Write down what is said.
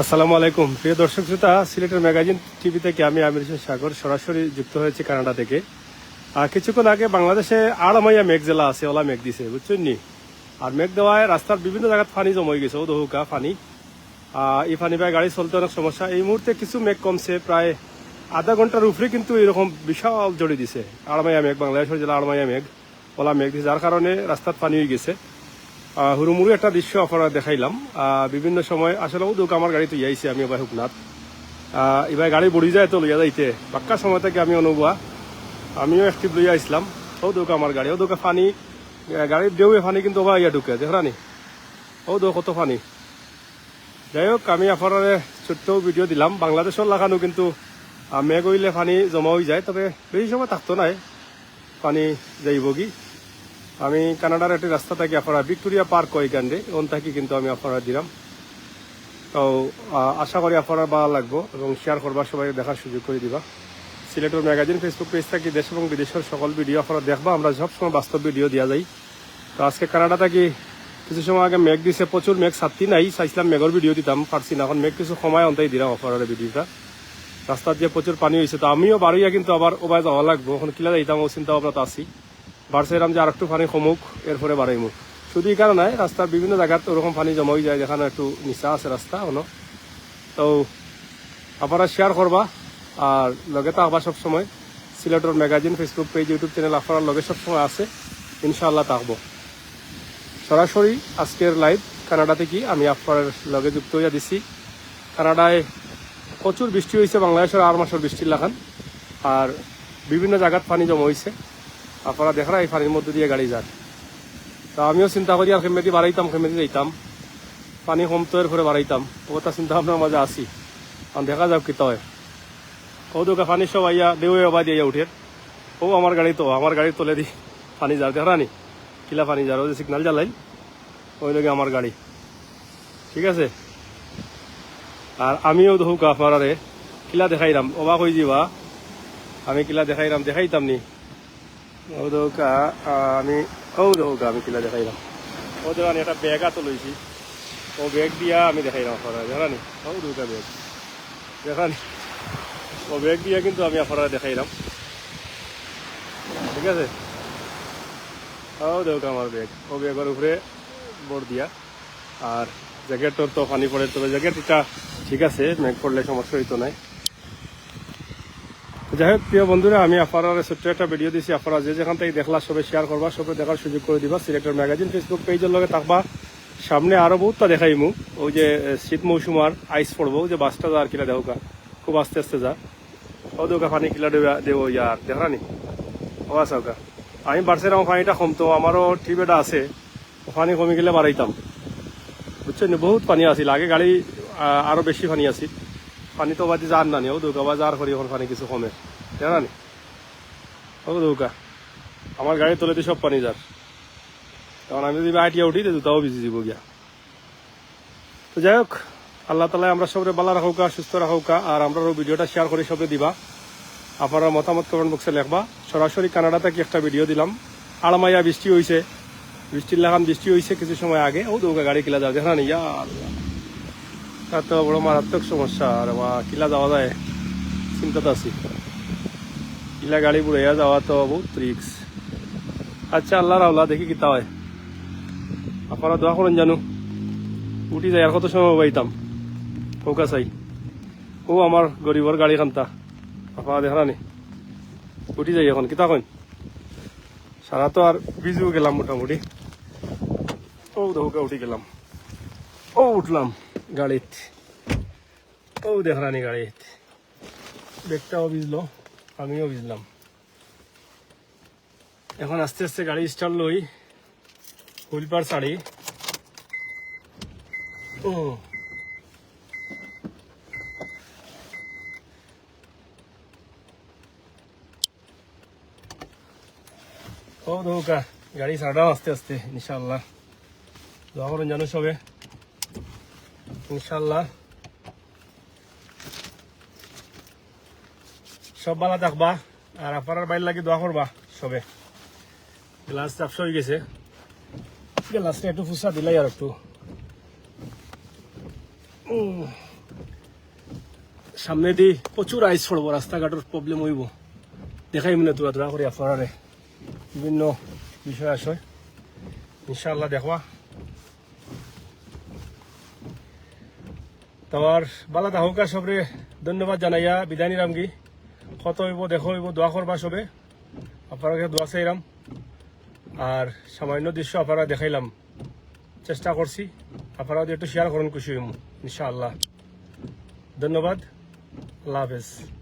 আসসালামু আলাইকুম। প্রিয় দর্শক শ্রোতা সিলেটের ম্যাগাজিন টিভি থেকে আমি আমির সাগর সরাসরি যুক্ত হয়েছি কানাডা থেকে। আর কিছুক্ষণ আগে বাংলাদেশে আড়মাইয়া মেঘ জেলা আছে ওলা মেঘ দিছে বুঝছেন নি? আর মেঘ দেওয়ায় রাস্তার বিভিন্ন জায়গায় পানি জমে গেছে ও দহুকা আহ, এই পানি পায় গাড়ি চলতে অনেক সমস্যা। এই মুহূর্তে কিছু মেঘ কমছে প্রায় আধা ঘণ্টার উপরে কিন্তু এরকম বিশাল জড়ি দিছে। আড়মাইয়া মেঘ বাংলাদেশের জেলা আড়মাইয়া মেঘ ওলা মেঘ দিছে যার কারণে রাস্তার পানি হয়ে গেছে। হুড়ুমুড়ু একটা দৃশ্য আপনারা দেখাইলাম। বিভিন্ন সময় আসলে ও আমার গাড়িতে ইয়াইছে আমি এবার হুকনাথ এবার গাড়ি বড়ি যায় তো লইয়া যাইতে। পাক্কা সময় থেকে আমি অনুভবা আমিও একটি লইয়া আসলাম ও দোক আমার গাড়ি ও পানি আহ, গাড়ির দেউয়ে পানি কিন্তু ওবা ইয়া ঢুকে দেখরানি ও দো কত পানি যাই হোক আমি আপনার ছোট্ট ভিডিও দিলাম। বাংলাদেশের লাগানো কিন্তু মেঘ হইলে পানি জমা হয়ে যায় তবে বেশি সময় থাকতো নাই। পানি যাইব কি আমি কানাডার একটি রাস্তা থাকি আপনারা ভিক্টোরিয়া পার্ক ওইখানে ওন থাকি কিন্তু আমি আপনারা দিলাম। তো আশা করি আপনারা ভালো লাগবো এবং শেয়ার করবার সবাই দেখার সুযোগ করে দিবা। সিলেটের ম্যাগাজিন ফেসবুক পেজ থাকি দেশ এবং বিদেশের সকল ভিডিও আপনারা দেখবা, আমরা সবসময় বাস্তব ভিডিও দেওয়া যাই। তো আজকে কানাডা থাকি কিছু সময় আগে মেঘ দিছে, প্রচুর মেঘ ছাত্রী নাই, চাইছিলাম মেঘর ভিডিও দিতাম, পারছি না, এখন মেঘ কিছু সময় অন্তাই দিলাম আপনারা ভিডিওটা রাস্তার দিয়ে প্রচুর পানি হয়েছে তো আমিও বারোইয়া কিন্তু আবার ওবায় যাওয়া লাগবো, এখন কিলা যাইতাম, ও চিন্তা ভাবনা তো আছি বাড়ছিলাম যে আর একটু পানি কমুক, এরপরে বাড়াইমু শুধু এই কারণে, রাস্তার বিভিন্ন জায়গাতে ওরকম পানি জমা হয়ে যায়, যেখানে একটু নিচা আছে রাস্তা, হলো। তো, আপনারা শেয়ার করবা, আর লগে আবার সবসময় সিলেটের magazine Facebook page YouTube channel আপনার লগে সবসময় আছে। ইনশাআল্লাহ থাকব সরাসরি আজকের লাইভ কানাডা থেকে আমি আপনার লগে যুক্ত হইয়া দিছি। কানাডায় প্রচুর বৃষ্টি হয়েছে বাংলাদেশের আর মাসের বৃষ্টির লাগান। আর বিভিন্ন জায়গাত পানি জমা হয়েছে আপনারা দেখা এই পানির মধ্যে দিয়ে গাড়ি যান তা আমিও চিন্তা করি, আর খেমেদি বাড়াইতাম খেমেদি যাইতাম। পানি কমতো এর করে বাড়াইতাম। ওটা চিন্তা ভাবনার মাঝে আসি আর দেখা যাক কি হয় ও দোকা পানি সব আইয়া, দেউয়ে অবা দিয়ে উঠে। ও আমার গাড়ি তো আমার গাড়ি তোলে দি পানি যার দেখা নি কিলা পানি যার ওই সিগনাল জ্বালাই ওই লগে আমার গাড়ি। ঠিক আছে? আর আমিও দেখুক আপনারে কিলা দেখাইলাম অবাক হয়ে যাবা আমি কিলা দেখাইলাম দেখাইতাম নি। ও দৌকা আমি ও দৌকা আমি কিলা দেখাইলাম ও দোকান একটা ব্যাগ আতো লইছি ও ব্যাগ দিয়া আমি দেখাইলাম আপনারা দেখানি ও দৌকা ব্যাগ দেখানি ও ব্যাগ দিয়া কিন্তু আমি আপনারা দেখাইলাম ঠিক আছে? ও দৌকা আমার ব্যাগ ও ব্যাগের উপরে বোর্ড দিয়া আর জ্যাকেটর তো পানি পড়ে তবে জ্যাকেট এটা ঠিক আছে মেঘ পড়লে সমস্যা হইতো নাই যাই হোক প্রিয় বন্ধুরা আমি আপনারা ছোট্ট একটা ভিডিও দিছি। আপনারা যে যেখান থেকে দেখলা সবে শেয়ার করবা সবে দেখার সুযোগ করে দিবা। সিলেক্টর ম্যাগাজিন ফেসবুক পেজের লগে থাকবা। সামনে আরও বহুতটা দেখাইমু। ওই যে শীত মৌসুমার আইস পড়ব। যে বাসটা যা আর কিলা দেওকা খুব আস্তে আস্তে যা। ও দেওকা পানি কিলা দেওয়া দেবো ইয়ার। দেখানি ও আসাওকা আমি বাড়ছিলাম পানিটা কমতো আমারও ট্রিপ এটা আছে। পানি কমে গেলে বাড়াইতাম। বুঝছেন বহুত পানি আছিল। আগে গাড়ি আহ, আরও বেশি পানি আছিল। পানি তো বাদি যার নানি ও দৌকা বা যার করি পানি কিছু কমে। জানা নি ও দৌকা আমার গাড়ি তোলেতে সব পানি যার তখন আমি যদি আইটিয়া উঠি জুতাও ভিজে দিব গিয়া। তো যাই হোক আল্লাহ তালা আমরা সবরে বালা রাখুকা সুস্থ রাখুকা আর আমরা ভিডিওটা শেয়ার করে সবে দিবা। আপনারা মতামত কমেন্ট বক্সে লেখবা। সরাসরি কানাডা থেকে একটা ভিডিও দিলাম। আড়মাইয়া বৃষ্টি হয়েছে বৃষ্টির লাগান বৃষ্টি হয়েছে কিছু সময় আগে। ও দৌকা গাড়ি কিলা যাও দেখা নি। তার তো বড় মারাত্মক সমস্যা, আর বা কিলা যাওয়া যায়, চিন্তাতে আছি। কিলা গাড়ি বুড়াইয়া যাওয়া তো বহুত রিক্স আচ্ছা আল্লাহ রাওলা দেখি কিতা হয়। আপনারা দোয়া করেন জানো? উঠি যায় আর কত সময় পাইতাম ওকা চাই। ও আমার গরিবর গাড়ি খান্তা। আপনারা দেখা নি? উঠি যাই এখন, কিতা কইন? সারা তো আর বিজু গেলাম মোটামুটি। ও দৌকা উঠি গেলাম। ও উঠলাম। গাড়িত। ও দেখরানি গাড়িত। ব্যাগটাও ভিজলো, আমিও ভিজলাম। এখন আস্তে আস্তে গাড়ি স্টার্ট লই হুইলপার শাড়ি ও। ও দৌকা গাড়ি ছাড়াও আস্তে আস্তে ইনশাল্লাহ দোয়া করেন জানো সবে। ইনশাল্লাহ সব ভালো থাকবা, আর আপনার বাইর লাগি দোয়া করবা সবে। গ্লাস চাপস হয়ে গেছে। গ্লাসটা একটু ফুসা দিলাই আর একটু। সামনে দি প্রচুর আইস পড়ব রাস্তাঘাটের প্রবলেম হইব। দেখাই মানে তোরা তোরা করে আপনারে বিভিন্ন বিষয় আছে। ইনশাআল্লাহ দেখবা। তোমার বালা দাহকা সবরে ধন্যবাদ জানাইয়া, বিদায় নিলাম কি কত হইব, দেখো হইব, দোয়া করবা সবে। আপনারা দোয়া চাইলাম। আর সামান্য দৃশ্য আপনারা দেখাইলাম। চেষ্টা করছি। আপনারা একটু শেয়ার করুন, খুশি হইম, ইনশাআল্লাহ। ধন্যবাদ। আল্লাহ হাফেজ।